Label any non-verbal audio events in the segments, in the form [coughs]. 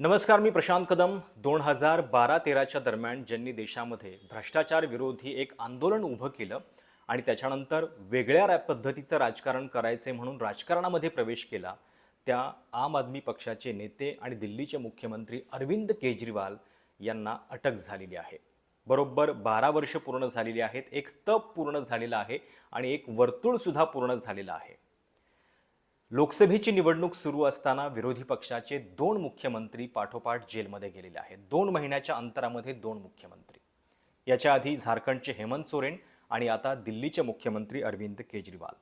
नमस्कार मी प्रशांत कदम. दोन हजार बारा तेराच्या दरम्यान ज्यांनी देशामध्ये भ्रष्टाचार विरोधी एक आंदोलन उभं केलं आणि त्याच्यानंतर वेगळ्या पद्धतीचं राजकारण करायचे म्हणून राजकारणामध्ये प्रवेश केला त्या आम आदमी पक्षाचे नेते आणि दिल्लीचे मुख्यमंत्री अरविंद केजरीवाल यांना अटक झालेली आहे. बरोबर बारा वर्ष पूर्ण झालेली आहेत एक तप पूर्ण झालेलं आहे आणि एक वर्तुळसुद्धा पूर्ण झालेलं आहे. लोकसभेची निवडणूक सुरू असताना विरोधी पक्षाचे दोन मुख्यमंत्री पाठोपाठ जेलमध्ये गेलेले आहेत. दोन महिन्याच्या अंतरामध्ये दोन मुख्यमंत्री. याच्या आधी झारखंडचे हेमंत सोरेन आणि आता दिल्लीचे मुख्यमंत्री अरविंद केजरीवाल.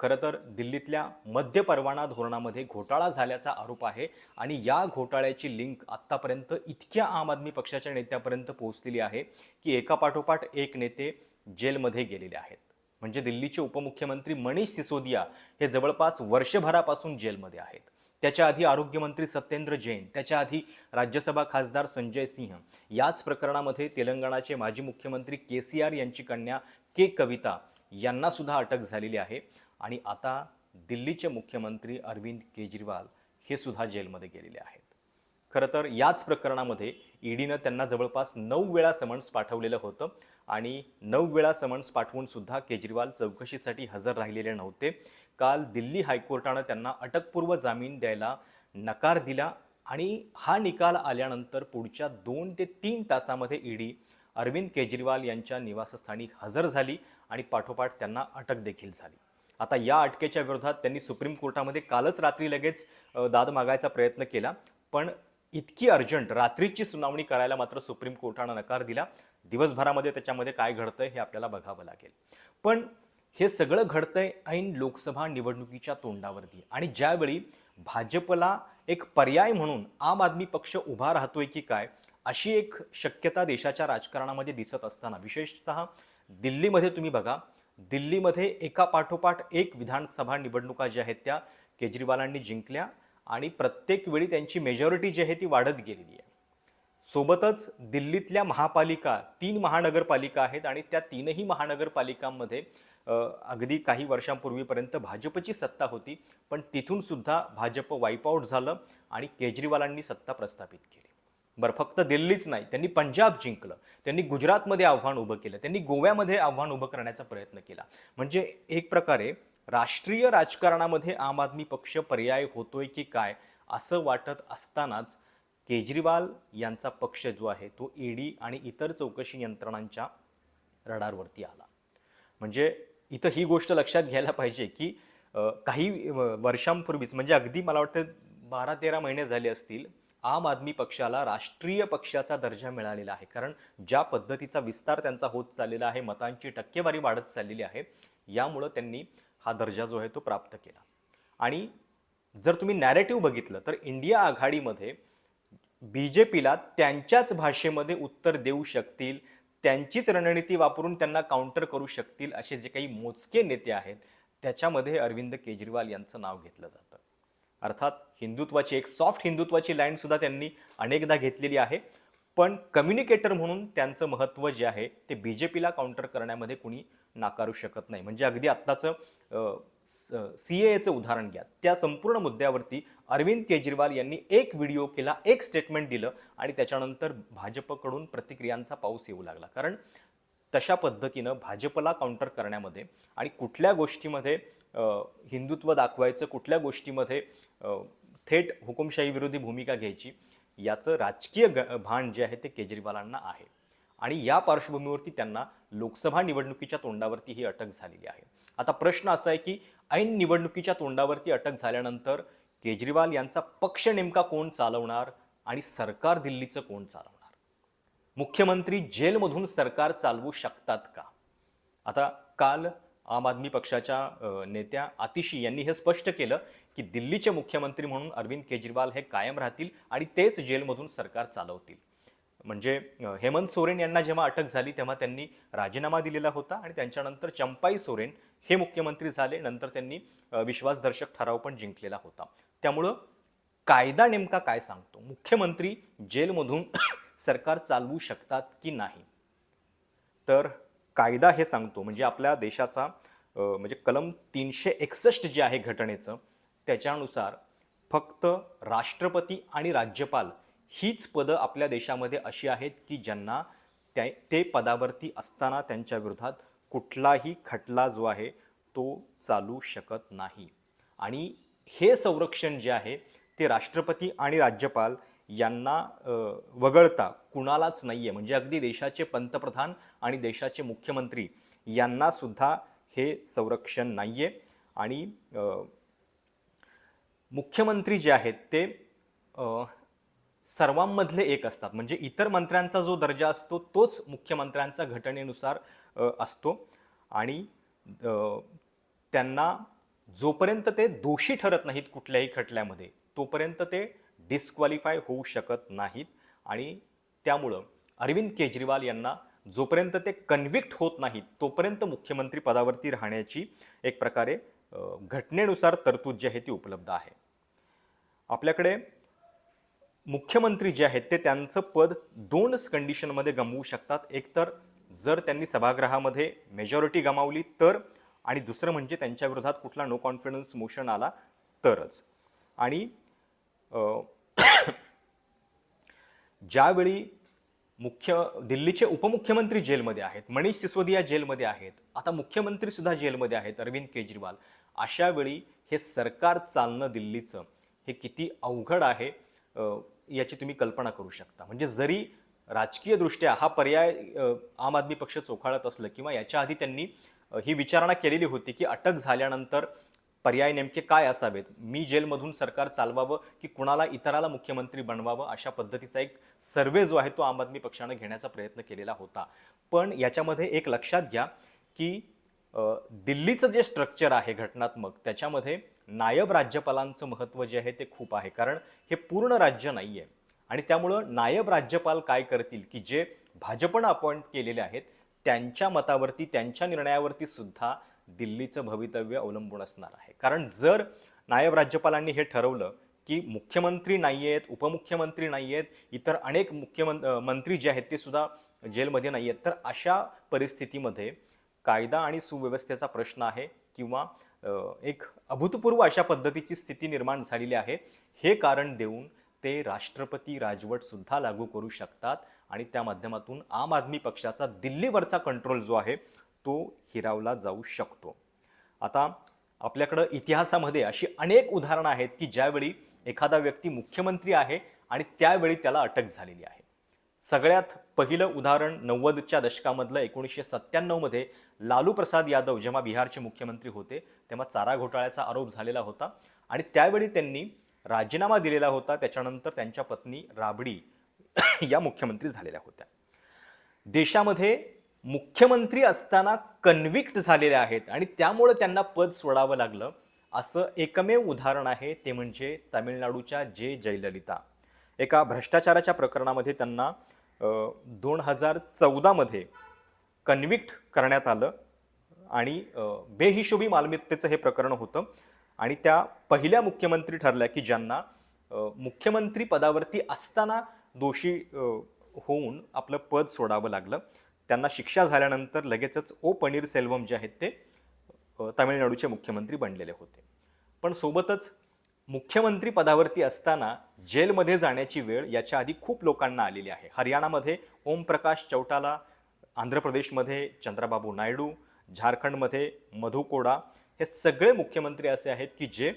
खरं तर दिल्लीतल्या मध्य परवाना धोरणामध्ये घोटाळा झाल्याचा आरोप आहे आणि या घोटाळ्याची लिंक आत्तापर्यंत इतक्या आम आदमी पक्षाच्या नेत्यापर्यंत पोहोचलेली आहे की एकापाठोपाठ एक नेते जेलमध्ये गेलेले आहेत. म्हणजे दिल्लीचे उपमुख्यमंत्री मनीष सिसोदिया हे जवळपास वर्षभरापासून जेलमध्ये आहेत. त्याच्या आधी आरोग्यमंत्री सत्येंद्र जैन त्याच्या आधी राज्यसभा खासदार संजय सिंह याच प्रकरणामध्ये तेलंगणाचे माजी मुख्यमंत्री के सी आर यांची कन्या के कविता यांना सुद्धा अटक झालेली आहे. आणि आता दिल्लीचे मुख्यमंत्री अरविंद केजरीवाल हे सुद्धा जेलमध्ये गेलेले आहेत. खरं तर याच प्रकरणामध्ये ईडीनं त्यांना जवळपास नऊ वेळा समन्स पाठवलेलं होतं आणि नऊ वेळा समन्स पाठवून सुद्धा केजरीवाल चौकशीसाठी हजर राहिलेले नव्हते. काल दिल्ली हायकोर्टानं त्यांना अटकपूर्व जामीन द्यायला नकार दिला आणि हा निकाल आल्यानंतर पुढच्या दोन ते तीन तासामध्ये ईडी अरविंद केजरीवाल यांच्या निवासस्थानी हजर झाली आणि पाठोपाठ त्यांना अटक देखील झाली. आता या अटकेच्या विरोधात त्यांनी सुप्रीम कोर्टामध्ये कालच रात्री लगेच दाद मागायचा प्रयत्न केला पण इतकी अर्जंट रात्रीची सुनावणी करायला मात्र सुप्रीम कोर्टानं नकार दिला. दिवसभरामध्ये त्याच्यामध्ये काय घडतंय हे आपल्याला बघावं लागेल. पण हे सगळं घडतंय ऐन लोकसभा निवडणुकीच्या तोंडावरती. आणि ज्यावेळी भाजपला एक पर्याय म्हणून आम आदमी पक्ष उभा राहतोय की काय अशी एक शक्यता देशाच्या राजकारणामध्ये दिसत असताना विशेषतः दिल्लीमध्ये तुम्ही बघा दिल्लीमध्ये एका पाठोपाठ एक विधानसभा निवडणुका ज्या आहेत त्या केजरीवालांनी जिंकल्या आणि प्रत्येक वेळी त्यांची मेजॉरिटी जी आहे ती वाढत गेलेली आहे. सोबतच दिल्लीतल्या महापालिका तीन महानगरपालिका आहेत आणि त्या तीनही महानगरपालिकांमध्ये अगदी काही वर्षांपूर्वीपर्यंत भाजपची सत्ता होती पण तिथून सुद्धा भाजप वाईपआउट झालं आणि केजरीवालांनी सत्ता प्रस्थापित केली. बरं फक्त दिल्लीच नाही त्यांनी पंजाब जिंकलं त्यांनी गुजरातमध्ये आव्हान उभं केलं त्यांनी गोव्यामध्ये आव्हान उभं करण्याचा प्रयत्न केला. म्हणजे एक प्रकारे राष्ट्रीय राजकारणामध्ये आम आदमी पक्ष पर्याय होतोय की काय असं वाटत असतानाच केजरीवाल यांचा पक्ष जो आहे तो ईडी आणि इतर चौकशी यंत्रणांच्या रडारवरती आला. म्हणजे इथं ही गोष्ट लक्षात घ्यायला पाहिजे की काही वर्षांपूर्वीच म्हणजे अगदी मला वाटतं बारा तेरा महिने झाले असतील आम आदमी पक्षाला राष्ट्रीय पक्षाचा दर्जा मिळालेला आहे. कारण ज्या पद्धतीचा विस्तार त्यांचा होत चाललेला आहे मतांची टक्केवारी वाढत चाललेली आहे यामुळं त्यांनी हा दर्जा जो आहे तो प्राप्त केला. आणि जर तुम्ही नॅरेटिव्ह बघितलं तर इंडिया आघाडीमध्ये बी जे पीला त्यांच्याच भाषेमध्ये उत्तर देऊ शकतील त्यांचीच रणनीती वापरून त्यांना काउंटर करू शकतील असे जे काही मोजके नेते आहेत त्याच्यामध्ये अरविंद केजरीवाल यांचं नाव घेतलं जातं. अर्थात हिंदुत्वाची एक सॉफ्ट हिंदुत्वाची लाईनसुद्धा त्यांनी अनेकदा घेतलेली आहे. पण कम्युनिकेटर म्हणून त्यांचं महत्त्व जे आहे ते बी जे पीला काउंटर करण्यामध्ये कुणी नाकारू शकत नाही. म्हणजे अगदी आत्ताचं सी एचं उदाहरण घ्या. त्या संपूर्ण मुद्द्यावरती अरविंद केजरीवाल यांनी एक व्हिडिओ केला एक स्टेटमेंट दिलं आणि त्याच्यानंतर भाजपकडून प्रतिक्रियांचा पाऊस येऊ लागला. कारण तशा पद्धतीनं भाजपला काउंटर करण्यामध्ये आणि कुठल्या गोष्टीमध्ये हिंदुत्व दाखवायचं कुठल्या गोष्टीमध्ये थेट हुकुमशाही विरोधी भूमिका घ्यायची याचं राजकीय ग भान जे आहे ते केजरीवालांना आहे. आणि या पार्श्वभूमीवरती त्यांना लोकसभा निवडणुकीच्या तोंडावरती ही अटक झालेली आहे. आता प्रश्न असा आहे की ऐन निवडणुकीच्या तोंडावरती अटक झाल्यानंतर केजरीवाल यांचा पक्ष नेमका कोण चालवणार आणि सरकार दिल्लीचं कोण चालवणार? मुख्यमंत्री जेलमधून सरकार चालवू शकतात का? आता काल आम आदमी पक्षाच्या नेत्या आतिशी यांनी हे स्पष्ट केलं की दिल्लीचे मुख्यमंत्री म्हणून अरविंद केजरीवाल हे कायम राहतील आणि तेच जेलमधून सरकार चालवतील. म्हणजे हेमंत सोरेन यांना जेव्हा अटक झाली तेव्हा त्यांनी राजीनामा दिलेला होता आणि त्यांच्यानंतर चंपाई सोरेन हे मुख्यमंत्री झाले. नंतर त्यांनी विश्वासदर्शक ठराव पण जिंकलेला होता. त्यामुळं कायदा नेमका काय सांगतो? मुख्यमंत्री जेलमधून [coughs] सरकार चालवू शकतात की नाही? तर कायदा हे सांगतो म्हणजे आपल्या देशाचा म्हणजे कलम तीनशे एकसष्ट जे आहे घटनेचं त्याच्यानुसार फक्त राष्ट्रपती आणि राज्यपाल हीच पदं आपल्या देशामध्ये अशी आहेत की ज्यांना त्या ते पदावरती असताना त्यांच्या विरोधात कुठलाही खटला जो आहे तो चालू शकत नाही. आणि हे संरक्षण जे आहे ते राष्ट्रपती आणि राज्यपाल यांना वगळता कुणालाच नाही आहे म्हणजे अगदी देशाचे पंतप्रधान आणि देशाचे मुख्यमंत्री यांनासुद्धा हे संरक्षण नाही आहे आणि मुख्यमंत्री जे आहेत ते सर्वांमधले एक असतात. म्हणजे इतर मंत्र्यांचा जो दर्जा असतो तोच मुख्यमंत्र्यांचा घटनेनुसार असतो. आणि त्यांना जोपर्यंत ते दोषी ठरत नाहीत कुठल्याही खटल्यामध्ये तोपर्यंत ते डिस्क्वालिफाय होऊ शकत नाहीत. आणि त्यामुळं अरविंद केजरीवाल यांना जोपर्यंत ते कन्व्हिक्ट होत नाहीत तोपर्यंत मुख्यमंत्री पदावरती राहण्याची एक प्रकारे घटनेनुसार तरतूद जी आहे ती उपलब्ध आहे. आपल्याकडे मुख्यमंत्री जे आहेत ते त्यांचं पद दोनच कंडिशनमध्ये गमवू शकतात. एकतर जर त्यांनी सभागृहामध्ये मेजॉरिटी गमावली तर आणि दुसरं म्हणजे त्यांच्या विरोधात कुठला नो कॉन्फिडन्स मोशन आला तरच. आणि [coughs] ज्यावेळी मुख्य दिल्लीचे उपमुख्यमंत्री जेलमध्ये आहेत मनीष सिसोदिया जेलमध्ये आहेत आता मुख्यमंत्री सुद्धा जेलमध्ये आहेत अरविंद केजरीवाल अशा वेळी हे सरकार चालणं दिल्लीचं हे किती अवघड आहे याची तुम्ही कल्पना करू शकता. म्हणजे जरी राजकीयदृष्ट्या हा पर्याय आम आदमी पक्ष चोखाळत असलं किंवा याच्या आधी त्यांनी ही विचारणा केलेली होती की अटक झाल्यानंतर पर्याय नेमके काय असावेत? मी जेलमधून सरकार चालवावं की कुणाला इतराला मुख्यमंत्री बनवावं अशा पद्धतीचा एक सर्वे जो आहे तो आम आदमी पक्षानं घेण्याचा प्रयत्न केलेला होता. पण याच्यामध्ये एक लक्षात घ्या की दिल्लीचं जे स्ट्रक्चर आहे घटनात्मक त्याच्यामध्ये नायब राज्यपालांचं महत्त्व जे आहे ते खूप आहे. कारण हे पूर्ण राज्य नाही आहे आणि त्यामुळं नायब राज्यपाल काय करतील की जे भाजपनं अपॉइंट केलेले आहेत त्यांच्या मतावरती त्यांच्या निर्णयावरती सुद्धा दिल्लीचं भवितव्य अवलंबून असणार आहे. कारण जर नायब राज्यपालांनी हे ठरवलं की मुख्यमंत्री नाही आहेत उपमुख्यमंत्री नाही आहेत इतर अनेक मुख्यमं मंत्री जे आहेत ते सुद्धा जेलमध्ये नाही आहेत तर अशा परिस्थितीमध्ये कायदा आणि सुव्यवस्थेचा प्रश्न आहे किंवा एक अभूतपूर्व अशा पद्धतीची स्थिती निर्माण झालेली आहे. हे कारण देऊन ते राष्ट्रपती राजवटसुद्धा लागू करू शकतात आणि त्या माध्यमातून आम आदमी पक्षाचा दिल्लीवरचा कंट्रोल जो आहे तो हिरावला जाऊ शकतो. आता आपल्याकडं इतिहासामध्ये अशी अनेक उदाहरणं आहेत की ज्यावेळी एखादा व्यक्ती मुख्यमंत्री आहे आणि त्यावेळी त्याला अटक झालेली आहे. सगळ्यात पहिलं उदाहरण नव्वदच्या दशकामधलं एकोणीसशे सत्त्याण्णवमध्ये लालू प्रसाद यादव जेव्हा बिहारचे मुख्यमंत्री होते तेव्हा चारा घोटाळ्याचा आरोप झालेला होता आणि त्यावेळी त्यांनी राजीनामा दिलेला होता. त्याच्यानंतर त्यांच्या पत्नी राबडी या मुख्यमंत्री झालेल्या होत्या. देशामध्ये मुख्यमंत्री असताना कन्व्हिक्ट झालेले आहेत आणि त्यामुळं त्यांना पद सोडावं लागलं. असं एकमेव उदाहरण आहे ते म्हणजे तामिळनाडूच्या जे जयललिता. एका भ्रष्टाचाराच्या प्रकरणामध्ये त्यांना दोन हजार चौदामध्ये कन्व्हिक्ट करण्यात आलं आणि बेहिशोबी मालमत्तेचं हे प्रकरण होतं. आणि त्या पहिल्या मुख्यमंत्री ठरल्या की ज्यांना मुख्यमंत्री पदावरती असताना दोषी होऊन आपलं पद सोडावं लागलं. त्यांना शिक्षा झाल्यानंतर लगेचच ओ पनीर सेल्वम जे आहेत ते तामिळनाडूचे मुख्यमंत्री बनलेले होते. पण सोबतच मुख्यमंत्री पदावरती असताना जेलमध्ये जाण्याची वेळ याच्या आधी खूप लोकांना आलेली आहे. हरियाणामध्ये ओमप्रकाश चौटाला आंध्र प्रदेशमध्ये चंद्राबाबू नायडू झारखंडमध्ये मधु कोडा हे सगळे मुख्यमंत्री असे आहेत की जे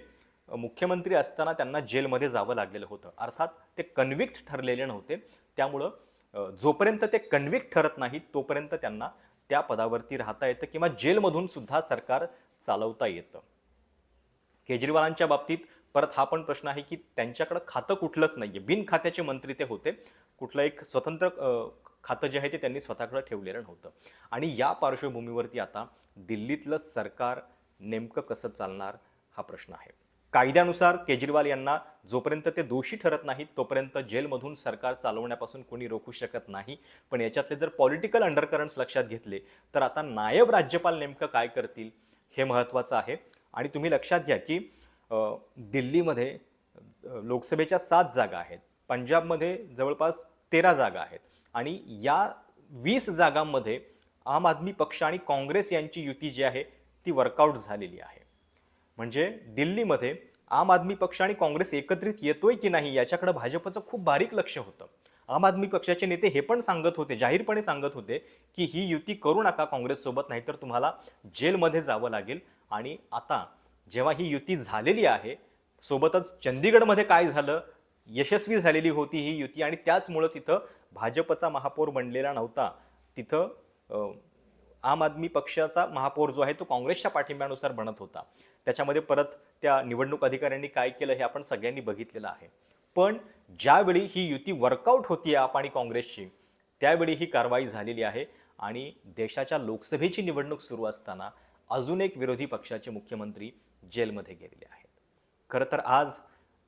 मुख्यमंत्री असताना त्यांना जेलमध्ये जावं लागलेलं होतं. अर्थात ते कन्व्हिक्ट ठरलेले नव्हते. त्यामुळं जोपर्यंत ते कन्व्हिक्ट ठरत नाहीत तोपर्यंत त्यांना त्या पदावरती राहता येतं किंवा जेलमधून सुद्धा सरकार चालवता येतं. केजरीवालांच्या बाबतीत परत हा पण प्रश्न आहे की त्यांच्याकडं खातं कुठलंच नाही आहे बिन खात्याचे मंत्री ते होते. कुठलं एक स्वतंत्र खातं जे आहे ते त्यांनी स्वतःकडं ठेवलेलं नव्हतं. आणि या पार्श्वभूमीवरती आता दिल्लीतलं सरकार नेमकं कसं चालणार हा प्रश्न आहे. कायद्यानुसार केजरीवाल यांना जोपर्यंत ते दोषी ठरत नाहीत तोपर्यंत जेलमधून सरकार चालवण्यापासून कोणी रोखू शकत नाही. पण याच्यातले जर पॉलिटिकल अंडरकरंट्स लक्षात घेतले तर आता नायब राज्यपाल नेमकं काय करतील हे महत्त्वाचं आहे. आणि तुम्ही लक्षात घ्या की दिल्लीमध्ये लोकसभेच्या सात जागा आहेत. पंजाबमध्ये जवळपास तेरा जागा आहेत. आणि या वीस जागांमध्ये आम आदमी पक्ष आणि काँग्रेस यांची युती जी आहे ती वर्कआउट झालेली आहे. म्हणजे दिल्लीमध्ये आम आदमी पक्ष आणि काँग्रेस एकत्रित येतोय की नाही याच्याकडे भाजपचं खूप बारीक लक्ष होतं. आम आदमी पक्षाचे नेते हे पण सांगत होते जाहीरपणे सांगत होते की ही युती करू नका काँग्रेससोबत नाहीतर तुम्हाला जेलमध्ये जावं लागेल. आणि आता जेव्हा ही युती झालेली आहे सोबतच चंदीगडमध्ये काय झालं? यशस्वी झालेली होती ही युती आणि त्याचमुळं तिथं भाजपचा महापौर बनलेला नव्हता. तिथं आम आदमी पक्षाचा महापौर जो आहे तो काँग्रेसच्या पाठिंब्यानुसार बनत होता. त्याच्यामध्ये परत त्या निवडणूक अधिकाऱ्यांनी काय केलं हे आपण सगळ्यांनी बघितलेलं आहे. पण ज्यावेळी ही युती वर्कआउट होती आप आणि काँग्रेसची त्यावेळी ही कारवाई झालेली आहे आणि देशाच्या लोकसभेची निवडणूक सुरू असताना अजून एक विरोधी पक्षाचे मुख्यमंत्री जेलमध्ये गेलेले आहेत. खरं तर आज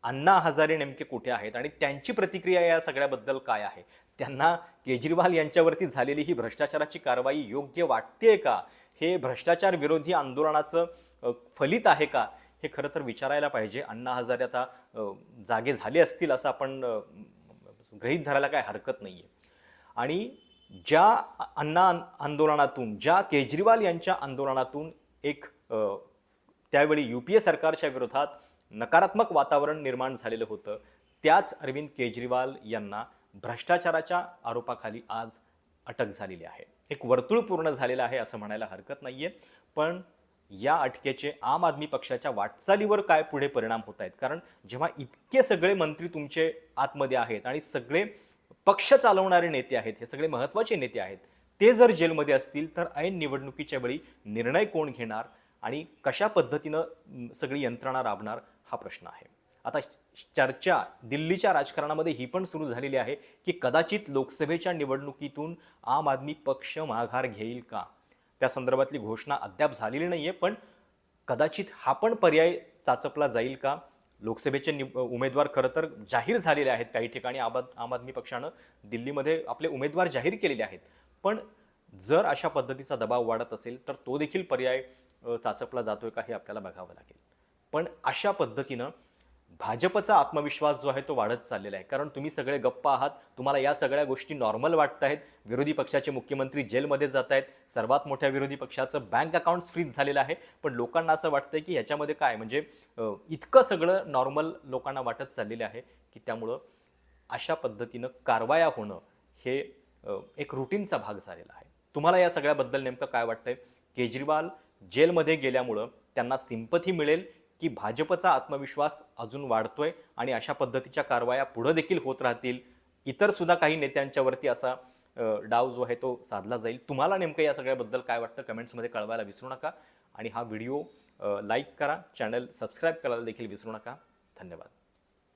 अण्णा हजारे नेमके कुठे आहेत आणि त्यांची प्रतिक्रिया या सगळ्याबद्दल काय आहे? त्यांना केजरीवाल यांच्यावरती झालेली ही भ्रष्टाचाराची कारवाई योग्य वाटते का? हे भ्रष्टाचार विरोधी आंदोलनाचं फलित आहे का? हे खरं तर विचारायला पाहिजे. अण्णा हजारे आता जागे झाले असतील असं आपण गृहीत धरायला काय हरकत नाही आहे आणि ज्या अण्णा आंदोलनातून ज्या केजरीवाल यांच्या आंदोलनातून एक त्यावेळी यू पी ए सरकारच्या विरोधात नकारात्मक वातावरण निर्माण झालेलं होतं त्याच अरविंद केजरीवाल यांना भ्रष्टाचाराच्या आरोपाखाली आज अटक झालेली आहे. एक वर्तुळ पूर्ण झालेलं आहे असं म्हणायला हरकत नाहीये. पण या अटकेचे आम आदमी पक्षाच्या वाटचालीवर काय पुढे परिणाम होत आहेत? कारण जेव्हा इतके सगळे मंत्री तुमचे आतमध्ये आहेत आणि सगळे पक्ष चालवणारे नेते आहेत हे सगळे महत्त्वाचे नेते आहेत ते जर जेलमध्ये असतील तर ऐन निवडणुकीच्या वेळी निर्णय कोण घेणार आणि कशा पद्धतीनं सगळी यंत्रणा राबणार हा प्रश्न आहे. आता चर्चा दिल्लीच्या राजकारणामध्ये ही पण सुरू झालेली आहे की कदाचित लोकसभेच्या निवडणुकीतून आम आदमी पक्ष माघार घेईल का? त्या संदर्भातली घोषणा अद्याप झालेली नाही आहे पण कदाचित हा पण पर्याय चाचपला जाईल का? लोकसभेचे नि उमेदवार खरं तर जाहीर झालेले आहेत काही ठिकाणी आबाद आम आदमी पक्षानं दिल्लीमध्ये आपले उमेदवार जाहीर केलेले आहेत. पण जर अशा पद्धतीचा दबाव वाढत असेल तर तो देखील पर्याय चाचपला जातोय का हे आपल्याला बघावं लागेल. पण अशा पद्धतीनं भाजपचा आत्मविश्वास जो आहे तो वाढत चाललेला आहे. कारण तुम्ही सगळे गप्प आहात तुम्हाला या सगळ्या गोष्टी नॉर्मल वाटत आहेत. विरोधी पक्षाचे मुख्यमंत्री जेलमध्ये जात आहेत. सर्वात मोठ्या विरोधी पक्षाचं बँक अकाउंट फ्रीज झालेलं आहे. पण लोकांना असं वाटतं की ह्याच्यामध्ये काय? म्हणजे इतकं सगळं नॉर्मल लोकांना वाटत चाललेलं आहे की त्यामुळं अशा पद्धतीनं कारवाया होणं हे एक रुटीनचा भाग झालेला आहे. तुम्हाला या सगळ्याबद्दल नेमकं काय वाटतंय? केजरीवाल जेलमध्ये गेल्यामुळं त्यांना सिंपथी मिळेल की भाजपचा आत्मविश्वास अजून वाढतोय आणि अशा पद्धतीच्या कारवाया पुढं देखील होत राहतील. इतर सुद्धा काही नेत्यांच्यावरती असा डाव जो आहे तो साधला जाईल. तुम्हाला नेमकं या सगळ्याबद्दल काय वाटतं? कमेंट्समध्ये कळवायला विसरू नका. आणि हा व्हिडिओ लाईक करा. चॅनल सबस्क्राईब करायला देखील विसरू नका. धन्यवाद.